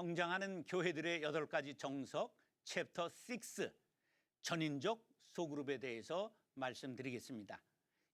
성장하는 교회들의 여덟 가지 정석 챕터 6 전인적 소그룹에 대해서 말씀드리겠습니다.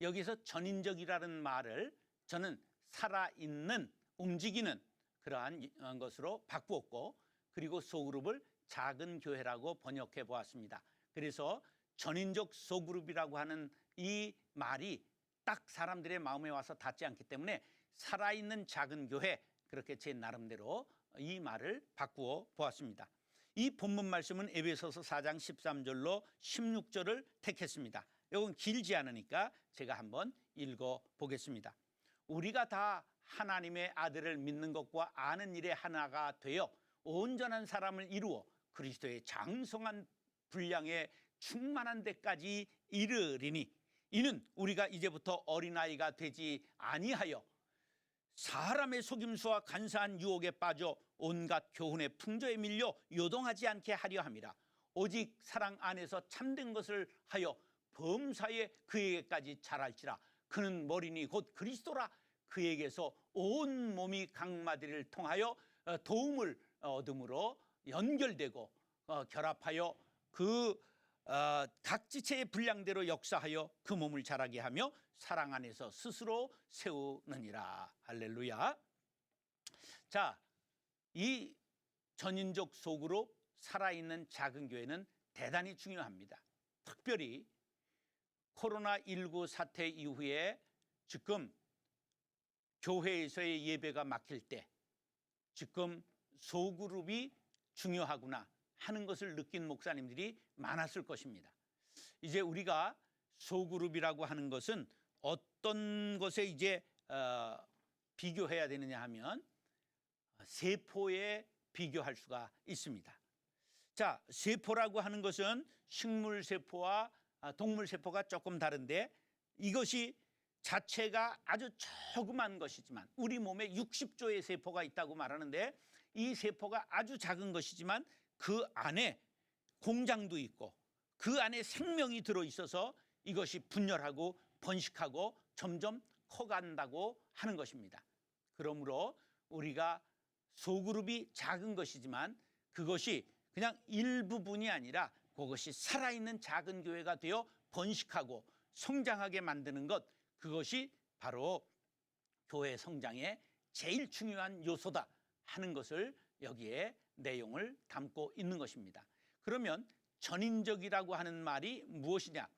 여기서 전인적이라는 말을 저는 살아있는 움직이는 그러한 것으로 바꾸었고 그리고 소그룹을 작은 교회라고 번역해 보았습니다. 그래서 전인적 소그룹이라고 하는 이 말이 딱 사람들의 마음에 와서 닿지 않기 때문에 살아있는 작은 교회 그렇게 제 나름대로 이 말을 바꾸어 보았습니다. 이 본문 말씀은 에베소서 4장 13절로 16절을 택했습니다. 이건 길지 않으니까 제가 한번 읽어 보겠습니다. 우리가 다 하나님의 아들을 믿는 것과 아는 일에 하나가 되어 온전한 사람을 이루어 그리스도의 장성한 분량에 충만한 데까지 이르리니 이는 우리가 이제부터 어린아이가 되지 아니하여 사람의 속임수와 간사한 유혹에 빠져 온갖 교훈의 풍조에 밀려 요동하지 않게 하려 함이라. 오직 사랑 안에서 참된 것을 하여 범사에 그에게까지 자랄지라. 그는 머리니 곧 그리스도라. 그에게서 온 몸이 각마디를 통하여 어, 도움을 얻음으로 연결되고 어, 결합하여 그 어, 각 지체의 분량대로 역사하여 그 몸을 자라게 하며 사랑 안에서 스스로 세우느니라. 할렐루야. 자, 이 전인적 속으로 살아있는 작은 교회는 대단히 중요합니다. 특별히 코로나19 사태 이후에 지금 교회에서의 예배가 막힐 때 지금 소그룹이 중요하구나 하는 것을 느낀 목사님들이 많았을 것입니다. 이제 우리가 소그룹이라고 하는 것은 어떤 것에 이제 어, 비교해야 되느냐 하면 세포에 비교할 수가 있습니다. 자, 세포라고 하는 것은 식물 세포와 아, 동물 세포가 조금 다른데 이것이 자체가 아주 조그만 것이지만 우리 몸에 60조의 세포가 있다고 말하는데 이 세포가 아주 작은 것이지만 그 안에 공장도 있고 그 안에 생명이 들어 있어서 이것이 분열하고 번식하고 점점 커간다고 하는 것입니다. 그러므로 우리가 소그룹이 작은 것이지만 그것이 그냥 일부분이 아니라 그것이 살아있는 작은 교회가 되어 번식하고 성장하게 만드는 것 그것이 바로 교회 성장의 제일 중요한 요소다 하는 것을 여기에 내용을 담고 있는 것입니다. 그러면 전인적이라고 하는 말이 무엇이냐?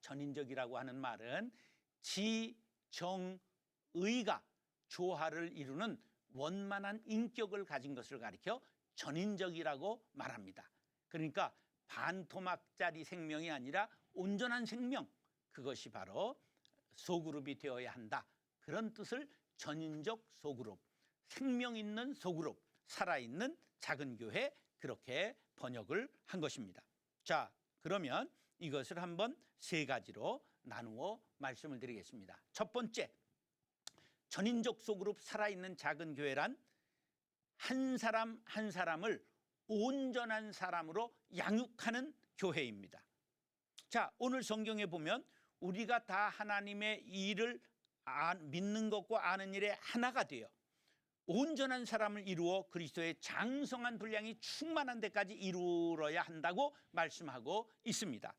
전인적이라고 하는 말은 지 정 의가 조화를 이루는 원만한 인격을 가진 것을 가리켜 전인적이라고 말합니다. 그러니까 반토막짜리 생명이 아니라 온전한 생명 그것이 바로 소그룹이 되어야 한다. 그런 뜻을 전인적 소그룹, 생명 있는 소그룹, 살아있는 작은 교회 그렇게 번역을 한 것입니다. 자, 그러면 이것을 한번 세 가지로 나누어 말씀을 드리겠습니다. 첫 번째, 전인적 소그룹 살아있는 작은 교회란 한 사람 한 사람을 온전한 사람으로 양육하는 교회입니다. 자, 오늘 성경에 보면 우리가 다 하나님의 일을 믿는 것과 아는 일에 하나가 되어 온전한 사람을 이루어 그리스도의 장성한 분량이 충만한 데까지 이루어야 한다고 말씀하고 있습니다.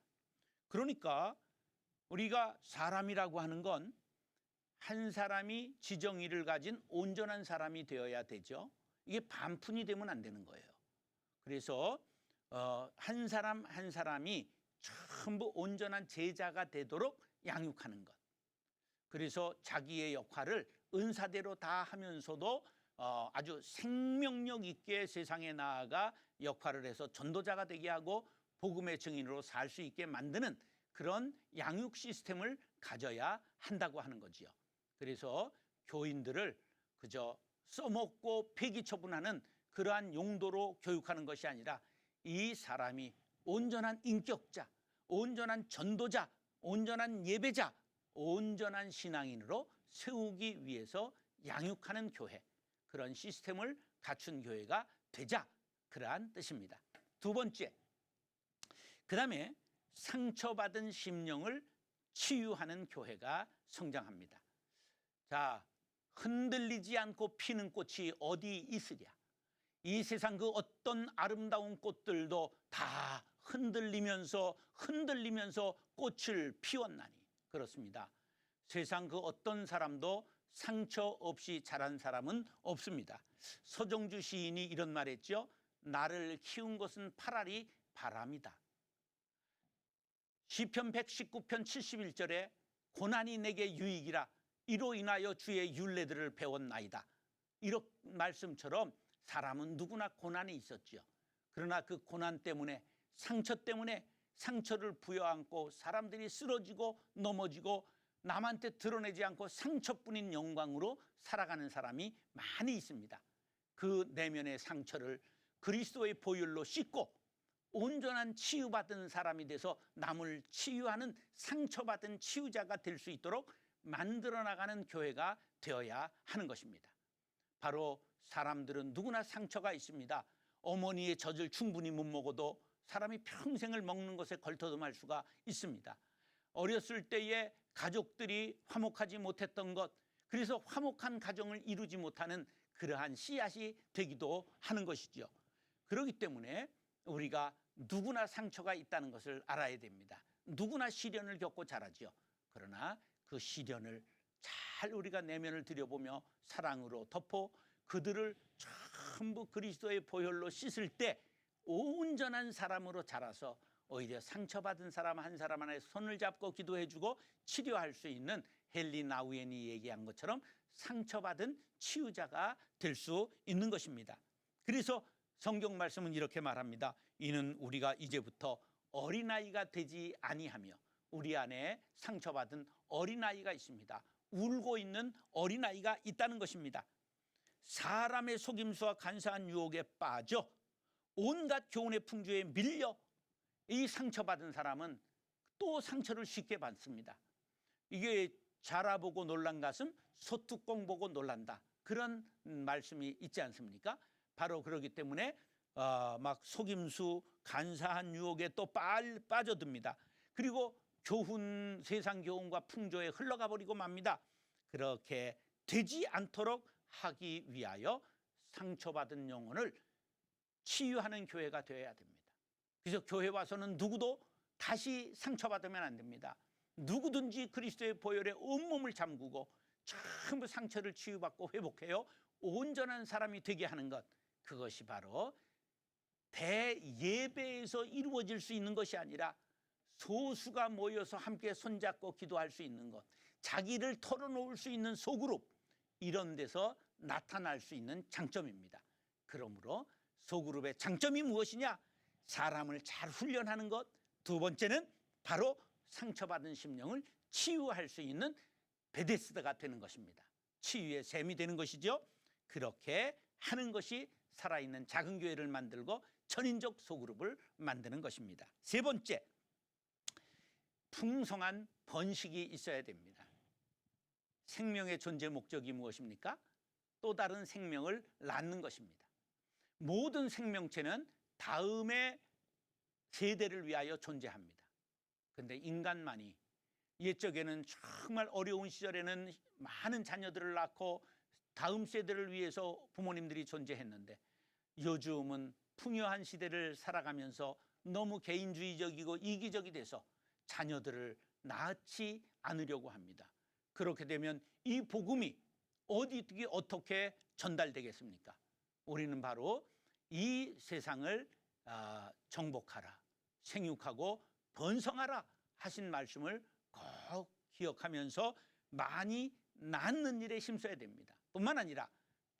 그러니까 우리가 사람이라고 하는 건 한 사람이 지정의를 가진 온전한 사람이 되어야 되죠. 이게 반푼이 되면 안 되는 거예요. 그래서 어, 한 사람 한 사람이 전부 온전한 제자가 되도록 양육하는 것. 그래서 자기의 역할을 은사대로 다 하면서도 어, 아주 생명력 있게 세상에 나아가 역할을 해서 전도자가 되게 하고 복음의 증인으로 살 수 있게 만드는 그런 양육 시스템을 가져야 한다고 하는 거지요. 그래서 교인들을 그저 써먹고 폐기 처분하는 그러한 용도로 교육하는 것이 아니라 이 사람이 온전한 인격자, 온전한 전도자, 온전한 예배자, 온전한 신앙인으로 세우기 위해서 양육하는 교회 그런 시스템을 갖춘 교회가 되자 그러한 뜻입니다. 두 번째, 그 다음에 상처받은 심령을 치유하는 교회가 성장합니다. 자, 흔들리지 않고 피는 꽃이 어디 있으랴? 이 세상 그 어떤 아름다운 꽃들도 다 흔들리면서 흔들리면서 꽃을 피웠나니 그렇습니다. 세상 그 어떤 사람도 상처 없이 자란 사람은 없습니다. 서정주 시인이 이런 말했죠. 나를 키운 것은 파라리 바람이다. 시편 119편 71절에 고난이 내게 유익이라 이로 인하여 주의 윤례들을 배웠나이다. 이런 말씀처럼 사람은 누구나 고난이 있었지요. 그러나 그 고난 때문에 상처 때문에 상처를 부여안고 사람들이 쓰러지고 넘어지고 남한테 드러내지 않고 상처뿐인 영광으로 살아가는 사람이 많이 있습니다. 그 내면의 상처를 그리스도의 보혈로 씻고 온전한 치유받은 사람이 돼서 남을 치유하는 상처받은 치유자가 될 수 있도록 만들어 나가는 교회가 되어야 하는 것입니다. 바로 사람들은 누구나 상처가 있습니다. 어머니의 젖을 충분히 못 먹어도 사람이 평생을 먹는 것에 걸터듬할 수가 있습니다. 어렸을 때에 가족들이 화목하지 못했던 것, 그래서 화목한 가정을 이루지 못하는 그러한 씨앗이 되기도 하는 것이죠. 그렇기 때문에 우리가 누구나 상처가 있다는 것을 알아야 됩니다. 누구나 시련을 겪고 자라지요. 그러나 그 시련을 잘 우리가 내면을 들여보며 사랑으로 덮어 그들을 전부 그리스도의 보혈로 씻을 때 온전한 사람으로 자라서 오히려 상처받은 사람 한 사람 하나의 손을 잡고 기도해주고 치료할 수 있는 헨리 나우엔이 얘기한 것처럼 상처받은 치유자가 될 수 있는 것입니다. 그래서 성경 말씀은 이렇게 말합니다. 이는 우리가 이제부터 어린아이가 되지 아니하며 우리 안에 상처받은 어린아이가 있습니다. 울고 있는 어린아이가 있다는 것입니다. 사람의 속임수와 간사한 유혹에 빠져 온갖 교훈의 풍조에 밀려 이 상처받은 사람은 또 상처를 쉽게 받습니다. 이게 자라보고 놀란 가슴 소뚜껑 보고 놀란다. 그런 말씀이 있지 않습니까? 바로 그러기 때문에 어, 막 속임수 간사한 유혹에 또 빨, 빠져듭니다. 그리고 교훈 세상 교훈과 풍조에 흘러가 버리고 맙니다. 그렇게 되지 않도록 하기 위하여 상처받은 영혼을 치유하는 교회가 되어야 됩니다. 그래서 교회 와서는 누구도 다시 상처받으면 안 됩니다. 누구든지 그리스도의 보혈에 온몸을 잠그고 전부 상처를 치유받고 회복해요. 온전한 사람이 되게 하는 것. 그것이 바로 대예배에서 이루어질 수 있는 것이 아니라 소수가 모여서 함께 손잡고 기도할 수 있는 것. 자기를 털어놓을 수 있는 소그룹. 이런 데서 나타날 수 있는 장점입니다. 그러므로 소그룹의 장점이 무엇이냐? 사람을 잘 훈련하는 것. 두 번째는 바로 상처받은 심령을 치유할 수 있는 베데스다가 되는 것입니다. 치유의 셈이 되는 것이죠. 그렇게 하는 것이 살아있는 작은 교회를 만들고 전인적 소그룹을 만드는 것입니다. 세 번째, 풍성한 번식이 있어야 됩니다. 생명의 존재 목적이 무엇입니까? 또 다른 생명을 낳는 것입니다. 모든 생명체는 다음의 세대를 위하여 존재합니다. 근데 인간만이 옛적에는 정말 어려운 시절에는 많은 자녀들을 낳고 다음 세대를 위해서 부모님들이 존재했는데 요즘은 풍요한 시대를 살아가면서 너무 개인주의적이고 이기적이 돼서 자녀들을 낳지 않으려고 합니다. 그렇게 되면 이 복음이 어디 어떻게 전달되겠습니까? 우리는 바로 이 세상을 아, 정복하라, 생육하고 번성하라 하신 말씀을 꼭 기억하면서 많이 낳는 일에 힘써야 됩니다. 뿐만 아니라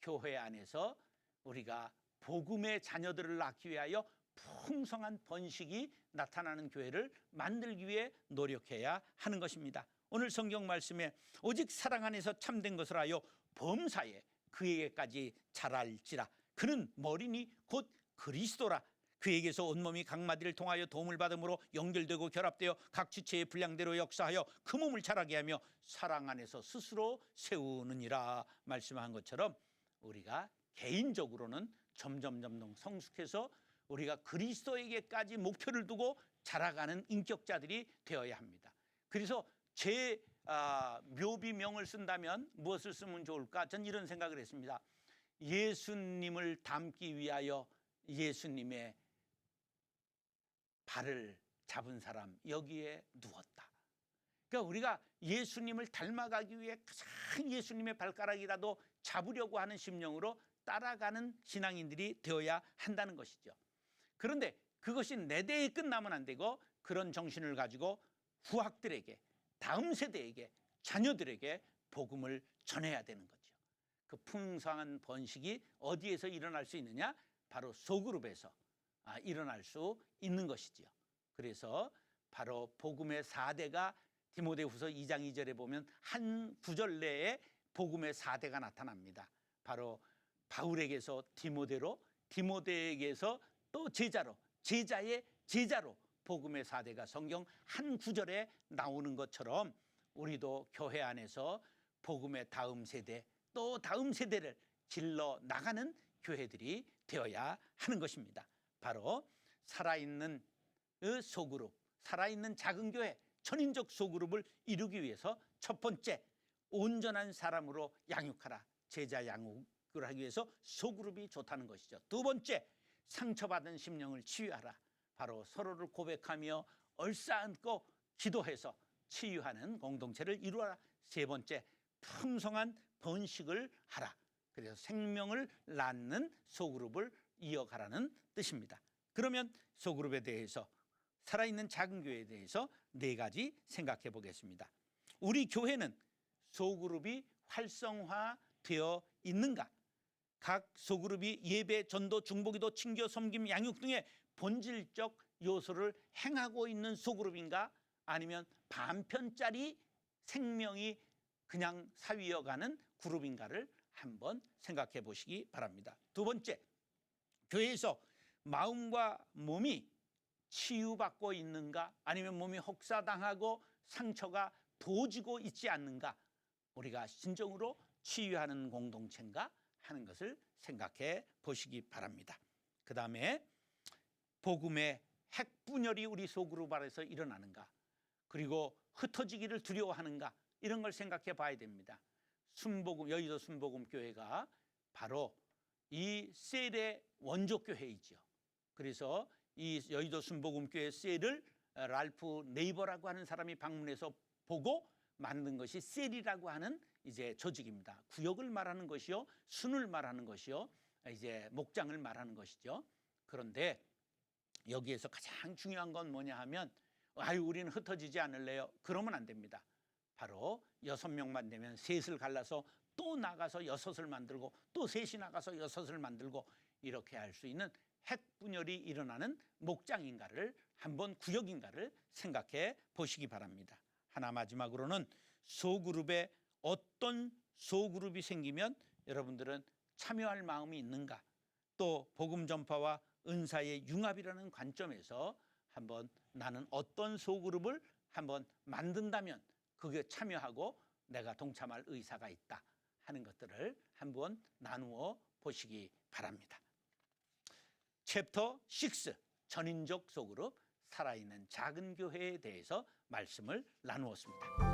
교회 안에서 우리가 복음의 자녀들을 낳기 위하여 풍성한 번식이 나타나는 교회를 만들기 위해 노력해야 하는 것입니다. 오늘 성경 말씀에 오직 사랑 안에서 참된 것을 하여 범사에 그에게까지 자랄지라 그는 머리니 곧 그리스도라 그에게서 온몸이 각 마디를 통하여 도움을 받음으로 연결되고 결합되어 각 지체의 분량대로 역사하여 그 몸을 자라게 하며 사랑 안에서 스스로 세우느니라 말씀한 것처럼 우리가 개인적으로는 점점 점점 성숙해서 우리가 그리스도에게까지 목표를 두고 자라가는 인격자들이 되어야 합니다. 그래서 제 아, 묘비명을 쓴다면 무엇을 쓰면 좋을까? 전 이런 생각을 했습니다. 예수님을 닮기 위하여 예수님의 발을 잡은 사람 여기에 누웠다. 그러니까 우리가 예수님을 닮아가기 위해 가장 예수님의 발가락이라도 잡으려고 하는 심령으로 따라가는 신앙인들이 되어야 한다는 것이죠. 그런데 그것이 내 대에 끝나면 안 되고 그런 정신을 가지고 후학들에게 다음 세대에게 자녀들에게 복음을 전해야 되는 거죠. 그 풍성한 번식이 어디에서 일어날 수 있느냐? 바로 소그룹에서 아, 일어날 수 있는 것이지요. 그래서 바로 복음의 사대가 디모데후서 2장 2절에 보면 한 구절 내에 복음의 사대가 나타납니다. 바로 바울에게서 디모데로 디모데에게서 또 제자로 제자의 제자로 복음의 사대가 성경 한 구절에 나오는 것처럼 우리도 교회 안에서 복음의 다음 세대 또 다음 세대를 길러 나가는 교회들이 되어야 하는 것입니다. 바로 살아있는 그 소그룹, 살아있는 작은 교회, 천인적 소그룹을 이루기 위해서 첫 번째 온전한 사람으로 양육하라. 제자 양육을 하기 위해서 소그룹이 좋다는 것이죠. 두 번째 상처받은 심령을 치유하라. 바로 서로를 고백하며 얼싸안고 기도해서 치유하는 공동체를 이루어라. 세 번째 풍성한 번식을 하라. 그래서 생명을 낳는 소그룹을 이어가라는 뜻입니다. 그러면 소그룹에 대해서 살아있는 작은 교회에 대해서 네 가지 생각해 보겠습니다. 우리 교회는 소그룹이 활성화되어 있는가? 각 소그룹이 예배, 전도, 중보기도, 친교, 섬김, 양육 등의 본질적 요소를 행하고 있는 소그룹인가? 아니면 반편짜리 생명이 그냥 사위어가는 그룹인가를 한번 생각해 보시기 바랍니다. 두 번째, 교회에서 마음과 몸이 치유받고 있는가 아니면 몸이 혹사당하고 상처가 도지고 있지 않는가 우리가 진정으로 치유하는 공동체인가 하는 것을 생각해 보시기 바랍니다. 그 다음에 복음의 핵분열이 우리 소그룹 안에서 일어나는가 그리고 흩어지기를 두려워하는가 이런 걸 생각해 봐야 됩니다. 순복음 여의도 순복음 교회가 바로 이 셀의 원조 교회이죠. 그래서 이 여의도 순복음 교회 셀을 랄프 네이버라고 하는 사람이 방문해서 보고 만든 것이 셀이라고 하는 이제 조직입니다. 구역을 말하는 것이요, 순을 말하는 것이요, 이제 목장을 말하는 것이죠. 그런데 여기에서 가장 중요한 건 뭐냐 하면 아유 우리는 흩어지지 않을래요. 그러면 안 됩니다. 바로 여섯 명만 되면 셋을 갈라서 또 나가서 여섯을 만들고 또 셋이 나가서 여섯을 만들고 이렇게 할 수 있는 핵분열이 일어나는 목장인가를 한번 구역인가를 생각해 보시기 바랍니다. 하나 마지막으로는 소그룹에 어떤 소그룹이 생기면 여러분들은 참여할 마음이 있는가 또 복음 전파와 은사의 융합이라는 관점에서 한번 나는 어떤 소그룹을 한번 만든다면 그게 참여하고 내가 동참할 의사가 있다 하는 것들을 한번 나누어 보시기 바랍니다. 챕터 6 전인적 소그룹 살아있는 작은 교회에 대해서 말씀을 나누었습니다.